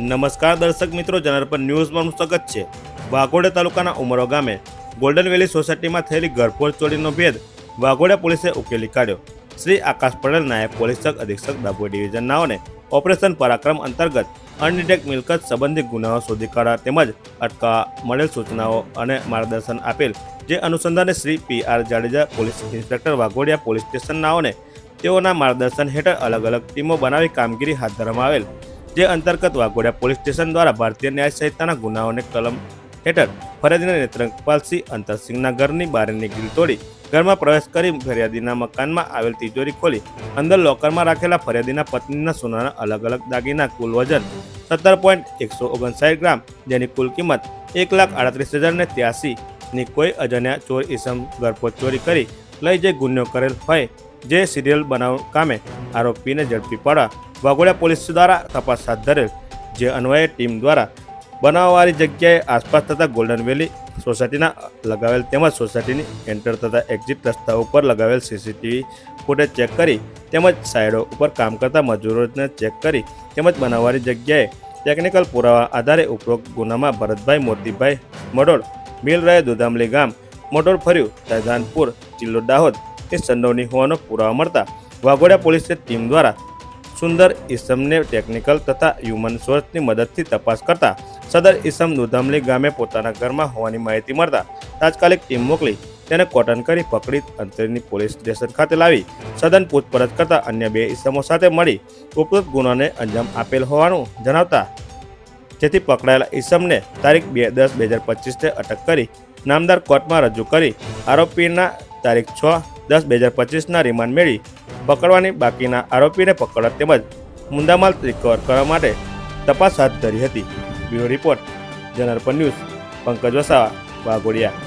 નમસ્કાર દર્શક મિત્રો, જનાર્પણ ન્યૂઝમાં આપનું સ્વાગત છે. વાઘોડા તાલુકાના ઉમરો ગામે ગોલ્ડન વેલી સોસાયટીમાં થયેલી ઘરફોડ ચોરીનો ભેદ વાઘોડા પોલીસે ઉકેલી કાઢ્યો. શ્રી આકાશ પટેલ નાયબ પોલીસ અધિક્ષક દાભોઈ ડિવિઝન નાઓને ઓપરેશન પરાક્રમ અંતર્ગત અનડિટેક મિલકત સંબંધિત ગુનાઓ શોધી કાઢવા તેમજ અટકાવવા મળેલ સૂચનાઓ અને માર્ગદર્શન આપેલ, જે અનુસંધાને Shri P R Jadeja police inspector Waghodia police station નાઓને તેઓના માર્ગદર્શન હેઠળ અલગ અલગ ટીમો બનાવી કામગીરી હાથ ધરવામાં આવેલ. જે અંતર્ગત વાઘોડિયા પોલીસ સ્ટેશન દ્વારા ભારતીય ન્યાય સંહિતાના ગુનાઓને કલમ હેઠળ ફરિયાદીના નેત્રપાલસિંહ અંતરસિંહના ઘરની બારીની ગીલ તોડી ઘરમાં પ્રવેશ કરી ફરિયાદીના મકાનમાં આવેલ તિજોરી ખોલી. અંદર લોકરમાં રાખેલા ફરિયાદીના પત્નીના સોનાના અલગ અલગ દાગીના, કુલ વજન સત્તર પોઈન્ટ એકસો ઓગણસાઠ ગ્રામ, જેની કુલ કિંમત એક લાખ આડત્રીસ હજાર ને ત્યાસી ની કોઈ અજાણ્યા ચોર ઇસમ ગરપોચ ચોરી કરી લઈ જઈ ગુનો કરેલ હોય જે સિરિયલ બનાવ કામે આરોપીને ઝડપી પાડવા વાઘોડિયા પોલીસ દ્વારા તપાસ હાથ ધરેલ, જે અન્વયે ટીમ દ્વારા બનાવવાળી જગ્યાએ આસપાસ થતા ગોલ્ડન વેલી સોસાયટીના લગાવેલ તેમજ સોસાયટીની એન્ટર તથા એક્ઝિટ રસ્તા ઉપર લગાવેલ સીસીટીવી ફૂટેજ ચેક કરી તેમજ સાઈડો ઉપર કામ કરતા મજૂરોને ચેક કરી તેમજ બનાવવાની જગ્યાએ ટેકનિકલ પુરાવા આધારે ઉપરોક્ત ગુનામાં ભરતભાઈ, મોતીભાઈ મડોળ મિલ રહે દુધામલી ગામ મોટોર ફર્યું સૈધાનપુર જિલ્લો દાહોદ એ સંડોવની હોવાનો પુરાવા મળતા વાઘોડિયા પોલીસની ટીમ દ્વારા સુંદર ઈસમને ટેકનિકલ તથા હ્યુમન સોર્સની મદદથી તપાસ કરતા સદર ઈસમ દુધામલી ગામે પોતાના ઘરમાં હોવાની માહિતી મળતા તાત્કાલિક ટીમ મોકલી તેને કોટન કરી પકડી અંતરની પોલીસ સ્ટેશન ખાતે લાવી સદન પૂછપરછ કરતા અન્ય બે ઈસમો સાથે મળી ઉપરોક્ત ગુનાને અંજામ આપેલ હોવાનું જણાવતા જેથી પકડાયેલા ઈસમને તારીખ બે દસ બે હજાર પચીસને અટક કરી નામદાર કોર્ટમાં રજૂ કરી આરોપીના તારીખ છ દસ બે હજાર પચીસના રિમાન્ડ મેળવી પકડવાની બાકીના આરોપીને પકડવા તેમજ મુદ્દામાલ રિકવર કરવા માટે તપાસ હાથ ધરી હતી. બ્યુરો રિપોર્ટ જનરપન ન્યૂઝ, પંકજ વસાવા, વાઘોડિયા.